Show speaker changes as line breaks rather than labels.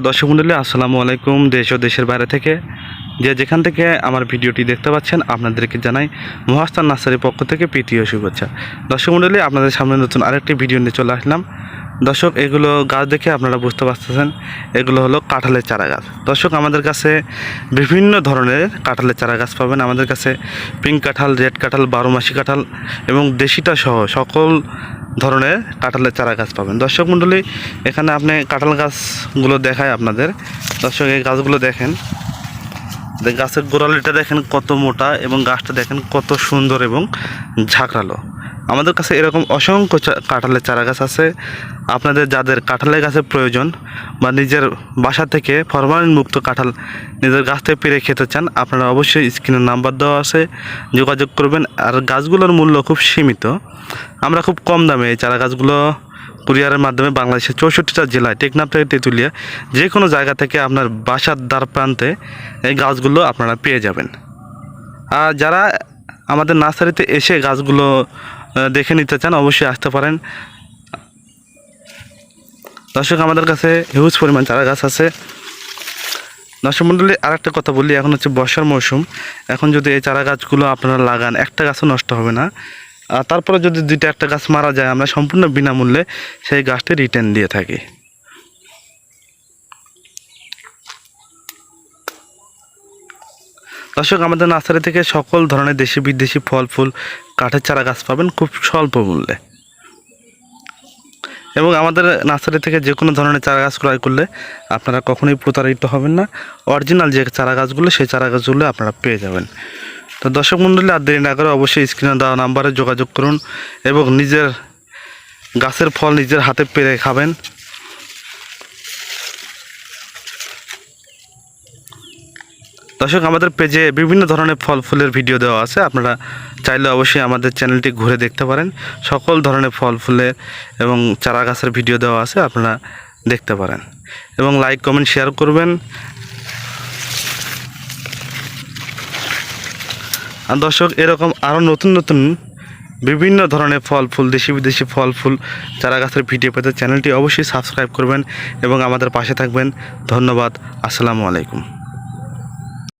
দর্শক মন্ডলী, আসসালামু আলাইকুম দেশ ও দেশের বাইরে থেকে। যে যেখান থেকে আমার ভিডিওটি দেখতে পাচ্ছেন, আপনাদেরকে জানাই মহাস্তান নার্সারির পক্ষ থেকে প্রীতি ও শুভেচ্ছা। দর্শক মন্ডলী, আপনাদের সামনে নতুন আরেকটি ভিডিও নিয়ে চলে আসলাম। দর্শক, এগুলো গাছ দেখে আপনারা বুঝতে পারতেছেন, এগুলো হলো কাঁঠালের চারা গাছ। দর্শক, আমাদের কাছে বিভিন্ন ধরনের কাঁঠালের চারা গাছ পাবেন। আমাদের কাছে পিঙ্ক কাঁঠাল, রেড কাঁঠাল বারো মাসি কাঁঠাল এবং দেশিটা সহ সকল ধরনের কাঁঠালের চারা গাছ পাবেন। দর্শক মণ্ডলী, এখানে আপনি কাঁঠাল গাছগুলো দেখায় আপনাদের। দর্শক, এই গাছগুলো দেখেন। গাছের গোড়ালিটা দেখেন কত মোটা এবং গাছটা দেখেন কত সুন্দর এবং ঝাঁকড়ালো। আমাদের কাছে এরকম অসংখ্য কাঁঠালের চারা গাছ আছে। আপনাদের যাদের কাঁঠালের গাছের প্রয়োজন বা নিজের বাসা থেকে ফরমালিন মুক্ত কাঁঠাল নিজের গাছ থেকে পেরে খেতে চান, আপনারা অবশ্যই স্ক্রিনের নাম্বার দেওয়া আছে। যোগাযোগ করবেন। আর গাছগুলোর মূল্য খুব সীমিত। আমরা খুব কম দামে এই চারা গাছগুলো কুরিয়ারের মাধ্যমে বাংলাদেশের চৌষট্টিটা জেলায়, টেকনাফ থেকে তেঁতুলিয়া যে কোনো জায়গা থেকে আপনার বাসার দ্বার প্রান্তে এই গাছগুলো আপনারা পেয়ে যাবেন। আর যারা আমাদের নার্সারিতে এসে গাছগুলো দেখে নিতে চান, অবশ্যই আসতে পারেন। দর্শক, আমাদের কাছে হিউজ পরিমাণ চারা গাছ আছে। দর্শক মণ্ডলী আর একটা কথা বলি, এখন হচ্ছে বর্ষার মৌসুম। এখন যদি এই চারা গাছগুলো আপনারা লাগান, একটা গাছও নষ্ট হবে না। আর তারপরে যদি দুইটা একটা গাছ মারা যায়, আমরা সম্পূর্ণ বিনামূল্যে সেই গাছটি রিটার্ন দিয়ে থাকি। দর্শক, আমাদের নার্সারি থেকে সকল ধরনের দেশি বিদেশি ফল, ফুল, কাঠের চারা গাছ পাবেন খুব স্বল্প মূল্যে। এবং আমাদের নার্সারি থেকে যে কোনো ধরনের চারা গাছ ক্রয় করলে আপনারা কখনোই প্রতারিত হবেন না। অরিজিনাল যে চারা গাছগুলো, সেই চারা গাছগুলো আপনারা পেয়ে যাবেন। তো দর্শক মণ্ডলী আর দেরি না করে অবশ্যই স্ক্রিনে দেওয়া নাম্বারে যোগাযোগ করুন এবং নিজের গাছের ফল নিজের হাতে পেরে খাবেন। দর্শক, আমাদের পেজে বিভিন্ন ধরনের ফল, ফুলের ভিডিও দেওয়া আছে। আপনারা চাইলে অবশ্যই আমাদের চ্যানেলটি ঘুরে দেখতে পারেন। সকল ধরনের ফল ফুলের এবং চারা গাছের ভিডিও দেওয়া আছে, আপনারা দেখতে পারেন। এবং লাইক কমেন্ট শেয়ার করবেন। আর দর্শক, এরকম আরও নতুন নতুন বিভিন্ন ধরনের ফল, ফুল, দেশি, বিদেশি ফল, ফুল, চারা গাছের ভিডিও পেতে চ্যানেলটি অবশ্যই সাবস্ক্রাইব করবেন এবং আমাদের পাশে থাকবেন। ধন্যবাদ। আসসালামু আলাইকুম।